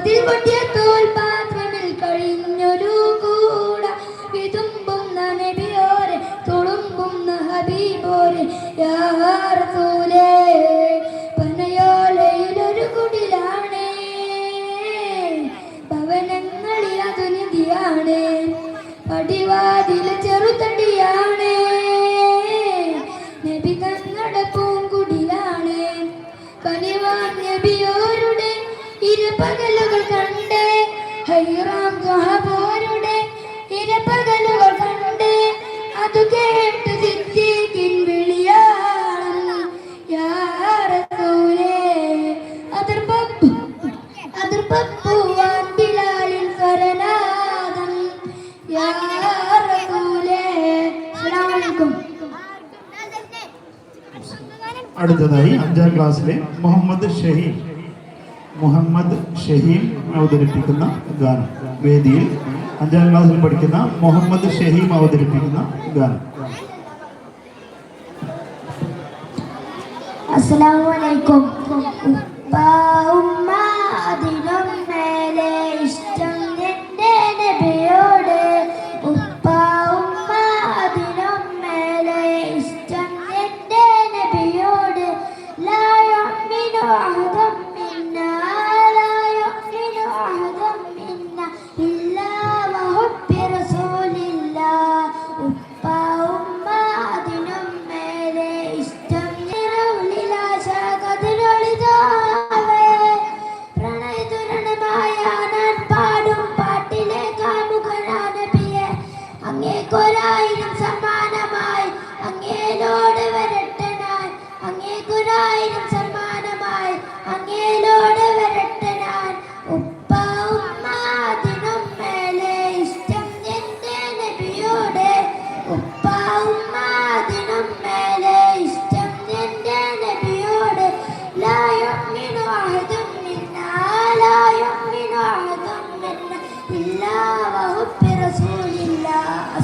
Motil motia tolpa അതു കേട്ട് ബിലാലിൻ അസ്സലാമു അലൈക്കും അടുത്തതായി അഞ്ചാം ക്ലാസ്സിലെ മുഹമ്മദ് ഷഹീദ് മുഹമ്മദ് ഷഹീൻ അവതരിപ്പിക്കുന്ന ഗാനം. വേദിയിൽ അഞ്ചാം ക്ലാസ്സിൽ പഠിക്കുന്ന മുഹമ്മദ് ഷഹീം അവതരിപ്പിക്കുന്ന ഗാനം. അസ്സലാമു അലൈക്കും.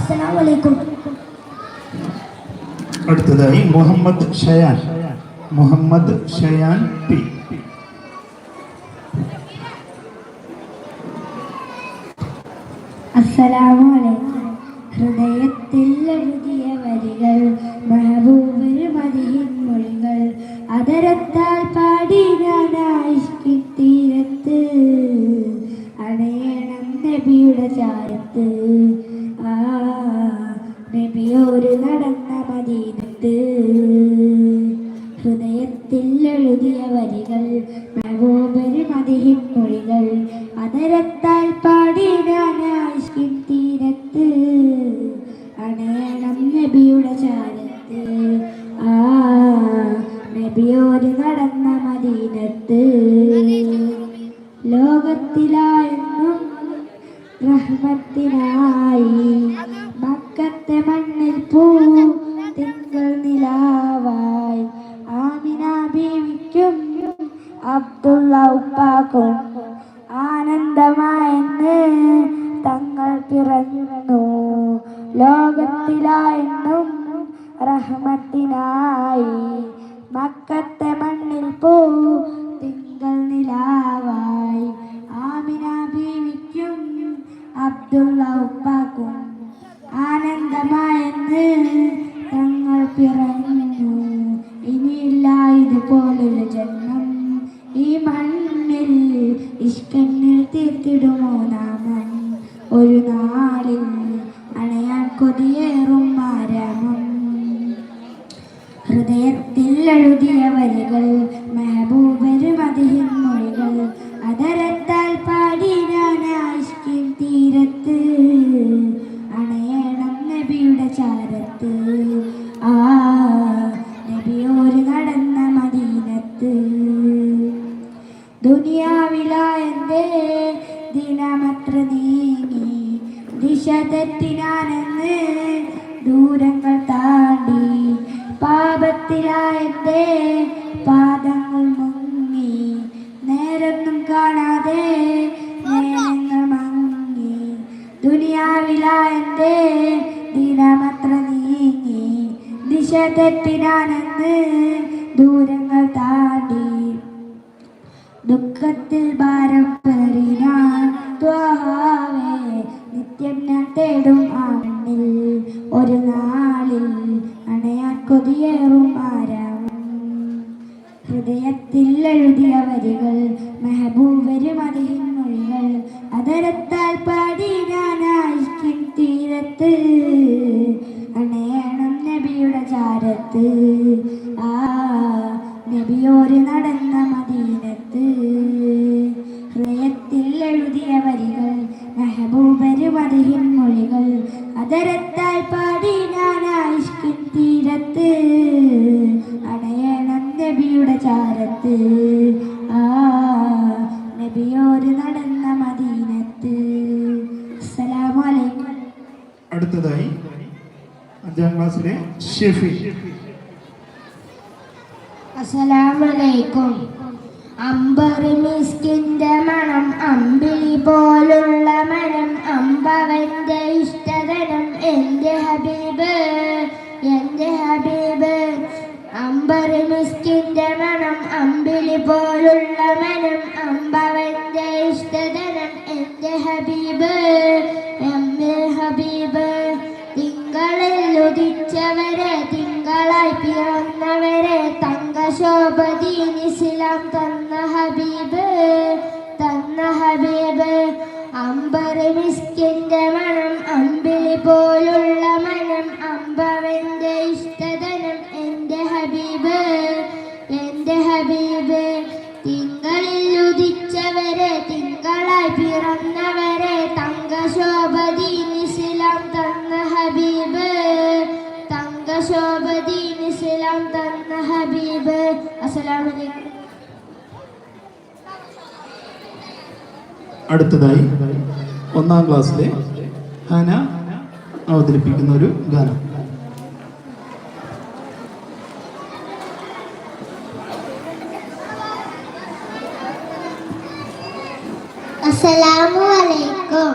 അസ്സലാമലൈക്കും. അടുത്തതായി മുഹമ്മദ് ഷയാൻ. മുഹമ്മദ് ഷയാൻ പി. മദീനത്ത് ലോകത്തിലായെന്നും റഹ്മത്തിനാ കൊതിയേറും ആരാമം ഹൃദയത്തിൽ എഴുതിയ വരികൾ ദുഃഖത്തിൽ ഭാരം ഞാൻ ത്വാഹാവേ നിത്യം ഞാൻ തേടും ആ ഷെഫി അസ്സലാമലൈക്കും. അമ്പറ് മിസ്കിന്റെ മണം അമ്പിളി പോലുള്ള മണം അമ്പവന്റെ ഇഷ്ടതനം എന്റെ ഹബീബ് എന്റെ ഹബീബ്. അമ്പറി മിസ്കിന്റെ മണം അമ്പിളി പോലുള്ള മനം അമ്പവന്റെ ഇഷ്ടതനം എന്റെ ഹബീബ്. എന്റെ ഹബീബ്. ഉദിച്ചവരെ തിങ്കളായി പിറന്നവരെ തങ്കശോഭദീൻ ഇസ്ലാം തന്ന ഹബീബ് തന്ന ഹബീബ്. അമ്പർ മിസ്കിന്റെ മണം അമ്പിളി പോലുള്ള മനം അമ്പവന്റെ ഇഷ്ടതനം എന്റെ ഹബീബ് എന്റെ ഹബീബ്. അടുത്തതായി ഒന്നാം ക്ലാസ്സിലെ ഹന അവതരിപ്പിക്കുന്ന ഒരു ഗാനം. അസ്സലാമു അലൈക്കും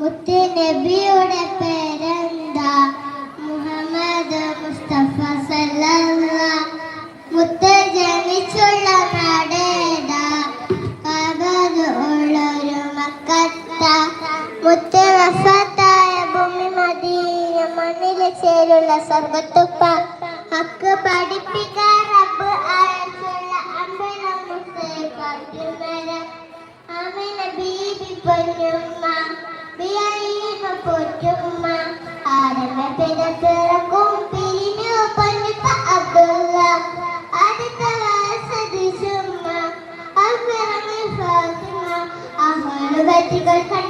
മുത്ത് നബിയുടെ പേരെന്താ? മുഹമ്മദ് മുസ്തഫ സല്ലല്ലാ. മുത്ത് ജനിച്ചുള്ള നാടേതാ കബറുള്ളൊരു മക്കത്ത. മുത്ത് വഫാത്തായ ഭൂമി മദീന മണ്ണിലെ ചേരുള്ള സ്വർഗത്തുപ്പ ഹക്ക് പഠിപ്പിക്കാൻ റബ്ബ് അയച്ചുള്ള അമ്പലം കാറ്റുമരം ആമിന ബീബി പൊന്നുമ്മ ബിയീമ പൊറ്റുമ്മ. ആരമ പിറപ്പിറക്കും അഹ്ലു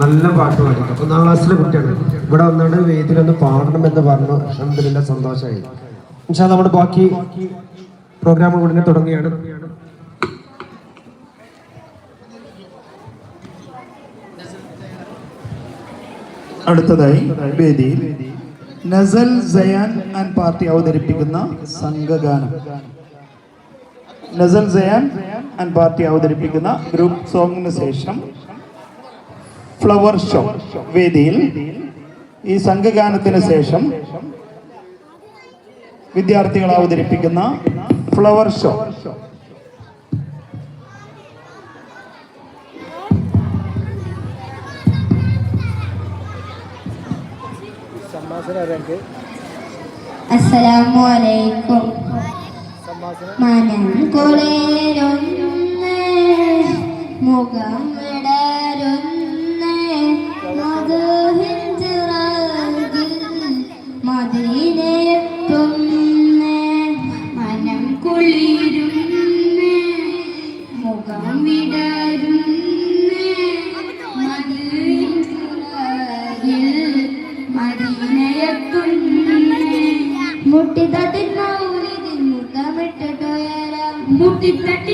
നല്ല പാട്ട് പാടി അപ്പൊ നാലാം ക്ലാസ്സിലെ കുട്ടിയാണ് ഇവിടെ വന്നാണ് വേദിയിലൊന്ന് പാടണം എന്ന് പറഞ്ഞു അഹമ്മദില്ല സന്തോഷമായി പക്ഷേ നമ്മുടെ ബാക്കി പ്രോഗ്രാം ഉടനെ തുടങ്ങുകയാണ്. അടുത്തതായി വേദിയിൽ നസൽ സയാൻ ആൻഡ് പാർട്ടി അവതരിപ്പിക്കുന്ന സംഘഗാനം. നസൽ സയാൻ ആൻഡ് പാർട്ടി അവതരിപ്പിക്കുന്ന ഗ്രൂപ്പ് സോങ്ങിന് ശേഷം ഫ്ലവർ ഷോ വേദിയിൽ ഈ സംഘഗാനത്തിന് ശേഷം വിദ്യാർത്ഥികൾ അവതരിപ്പിക്കുന്ന ഫ്ലവർ ഷോ അസ്സലാമു അലൈക്കും മനം കുളിരുന്ന് മുഖം മുട്ടിത്തട്ടിൻ മൗലിദിൽ മുത്തമിട്ടിട്ടുയരാം മുട്ടിത്തട്ടിൻ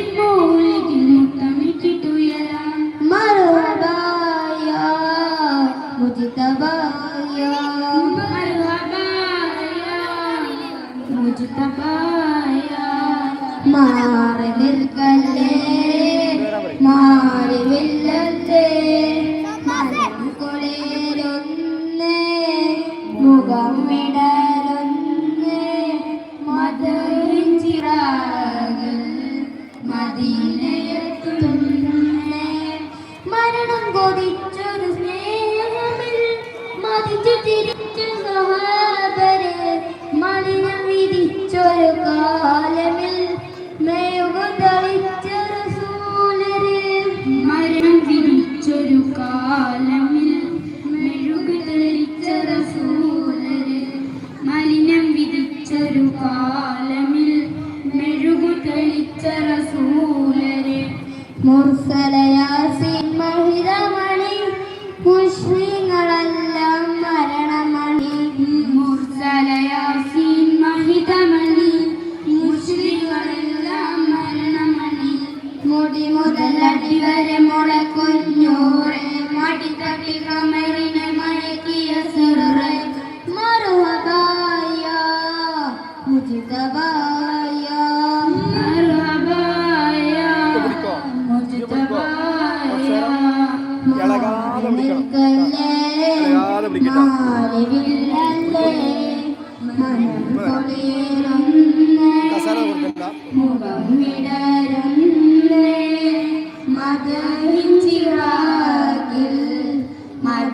المرسلين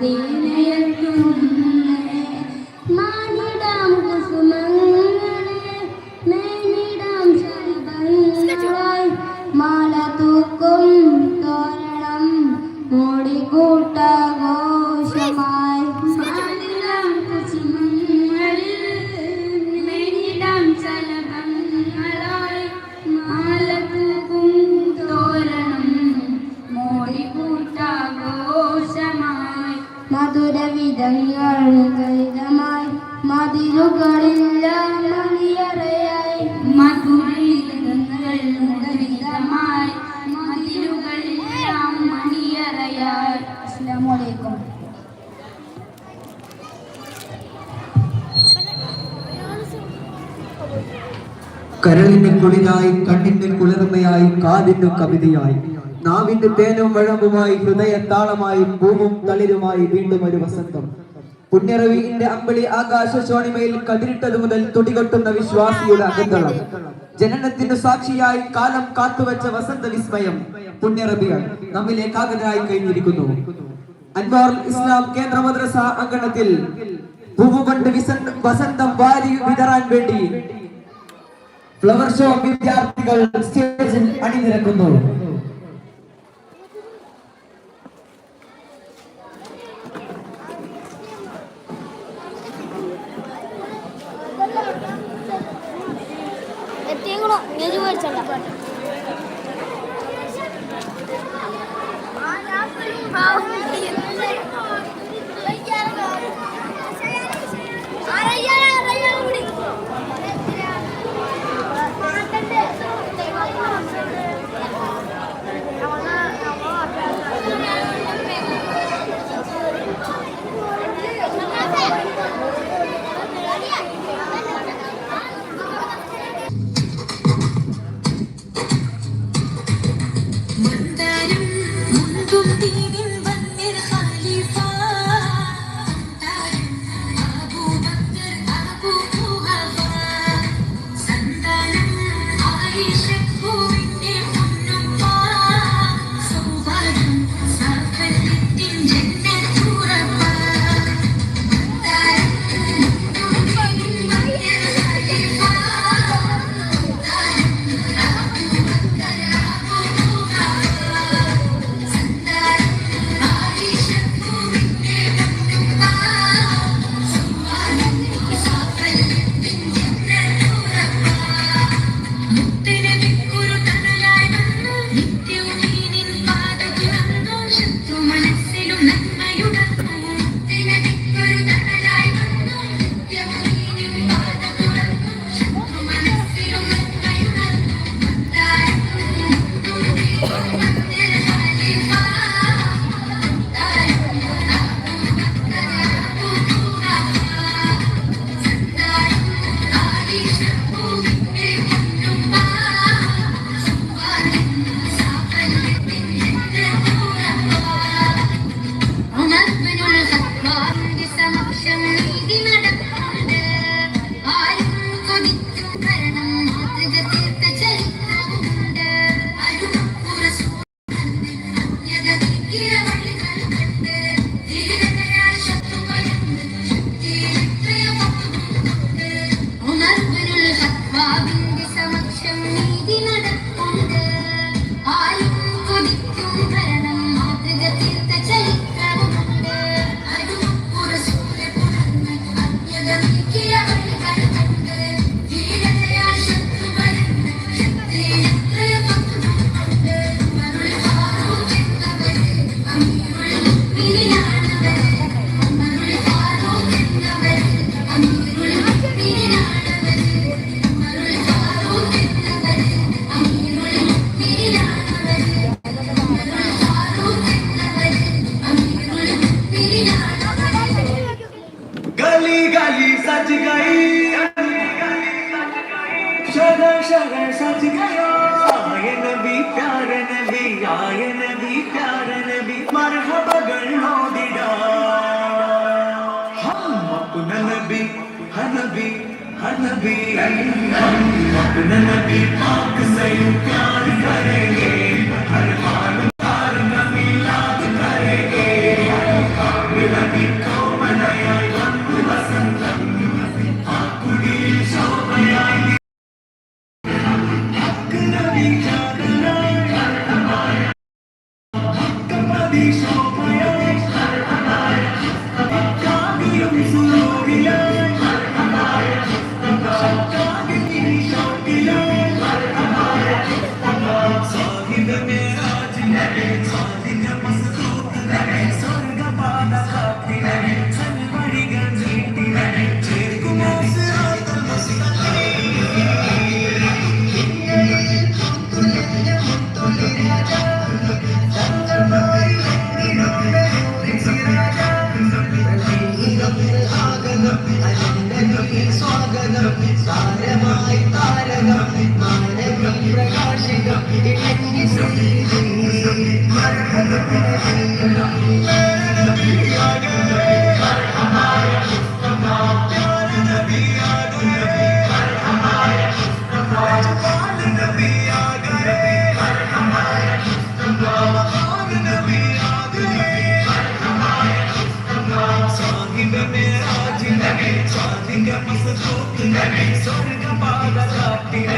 Adeus. കാതിന് കവിതയായി. നാവിന്റെ തേനും വഴമ്പുമായി ഹൃദയത്താളമായി പൂവും തളിരുമായി വീണ്ടും ഒരു വസന്തം. പുണ്യറവിന്റെ അമ്പിളി ആകാശ ചോണിമയിൽ കതിരിട്ടത് മുതൽ തുടികൊട്ടുന്ന വിശ്വാസിയുടെ അകന്തളം. ജനനത്തിന് സാക്ഷിയായി കാലം കാത്തുവച്ച വസന്ത വിസ്മയം പുണ്യറബിയ നമ്മിലേക്കാകരായി കഴിഞ്ഞിരിക്കുന്നു. അൻവാർ ഇസ്ലാം കേന്ദ്ര മദ്രസ അങ്കണത്തിൽ വസന്തം വാരി വിതറാൻ വേണ്ടി ഫ്ലവർ ഷോ വിദ്യാർത്ഥികൾ സ്റ്റേജിൽ അണിനിരക്കുന്നു. ഞാൻ ചോദിച്ചല്ല नबी अल्लाह नबी पाक से प्यार करेंगे தோத்துகளை சொர்க்கமாக காட்டின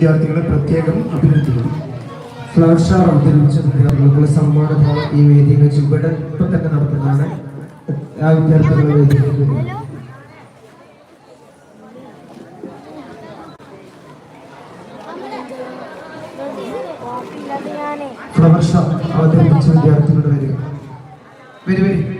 വിദ്യാർത്ഥികളെ പ്രത്യേകം അഭിനന്ദിക്കുന്നു. ഫ്ലവർ സ്റ്റാർ അവതരിപ്പിച്ച വിദ്യാർത്ഥികൾക്കുള്ള സമ്മാനദാനം ഈ വേദിയിൽ വെച്ച് ഇവിടെ ഇപ്പം തന്നെ നടത്തുന്നതാണ് ആ വിദ്യാർത്ഥികളെ വരുന്നത്. ഫ്ലവർ അവതരിപ്പിച്ച വിദ്യാർത്ഥികളുടെ വരിക വരി വരി.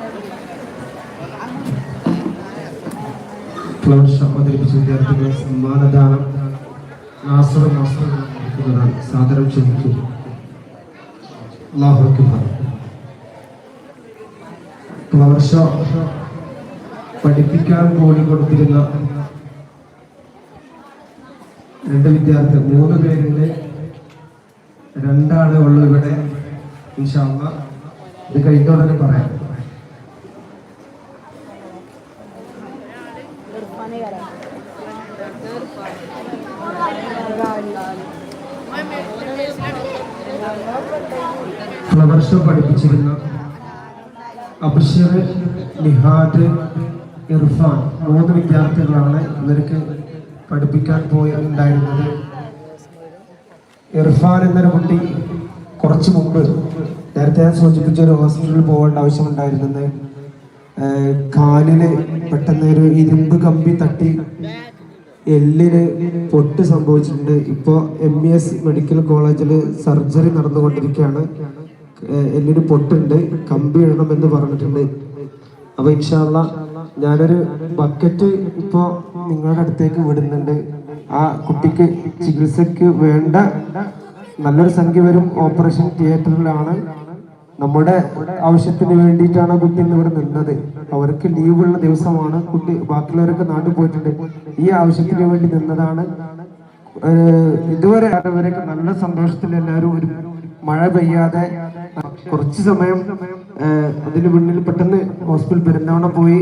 Flower show അവതരിപ്പിച്ച വിദ്യാർത്ഥികളെ സമ്മാനദാനം നാസർ മാസ്റ്റർ നൽകുന്നതാണ് സാദരം അല്ലാഹു അക്ബർ. ഫ്ലവർ ഷോ പഠിപ്പിക്കാൻ കൂടി കൊടുത്തിരുന്ന രണ്ട് വിദ്യാർത്ഥികൾ മൂന്ന് പേരുടെ ഉള്ളൂ ഇവിടെ. ഇൻഷാല്ല ഇത് കഴിഞ്ഞോടനെ പറയാം. ഫ്ലവർ ഷോ പഠിപ്പിച്ചിരുന്ന അബ്ഷിർ നിഹാദ് ഇർഫാൻ മൂന്ന് വിദ്യാർത്ഥികളാണ് ഇവർക്ക് പഠിപ്പിക്കാൻ പോയിട്ടുണ്ടായിരുന്നത്. ഇർഫാൻ എന്നൊരു കുട്ടി കുറച്ച് മുമ്പ് നേരത്തെ ഞാൻ സൂചിപ്പിച്ച ഒരു ഹോസ്പിറ്റലിൽ പോകേണ്ട ആവശ്യമുണ്ടായിരുന്നത്. കാലിന് പെട്ടെന്ന് ഒരു ഇരുമ്പ് കമ്പി തട്ടി എല്ലിന് പൊട്ട് സംഭവിച്ചിട്ടുണ്ട്. ഇപ്പോൾ എം ബി എസ് മെഡിക്കൽ കോളേജിൽ സർജറി നടന്നുകൊണ്ടിരിക്കുകയാണ്. എല്ലിന് പൊട്ടുണ്ട്. കമ്പി ഇടണമെന്ന് പറഞ്ഞിട്ടുണ്ട്. അപ്പൊ ഇൻഷാല്ല ഞാനൊരു ബക്കറ്റ് ഇപ്പോ നിങ്ങളുടെ അടുത്തേക്ക് വിടുന്നുണ്ട്. ആ കുട്ടിക്ക് ചികിത്സക്ക് വേണ്ട. നല്ലൊരു സംഖ്യ വരും. ഓപ്പറേഷൻ തിയേറ്ററിലാണ്. നമ്മുടെ ആവശ്യത്തിന് വേണ്ടിയിട്ടാണ് കുട്ടി ഇന്ന് ഇവിടെ നിന്നത്. അവർക്ക് ലീവുള്ള ദിവസമാണ്. കുട്ടി ബാക്കിയുള്ളവരൊക്കെ നാട്ടിൽ പോയിട്ടുണ്ട്. ഈ ആവശ്യത്തിന് വേണ്ടി നിന്നതാണ്. ഇതുവരെ അവരൊക്കെ നല്ല സന്തോഷത്തിൽ എല്ലാവരും ഒരു മഴ പെയ്യാതെ കുറച്ച് സമയം അതിന് മുന്നിൽ പെട്ടെന്ന് ഹോസ്പിറ്റൽ പെരുന്തവണ പോയി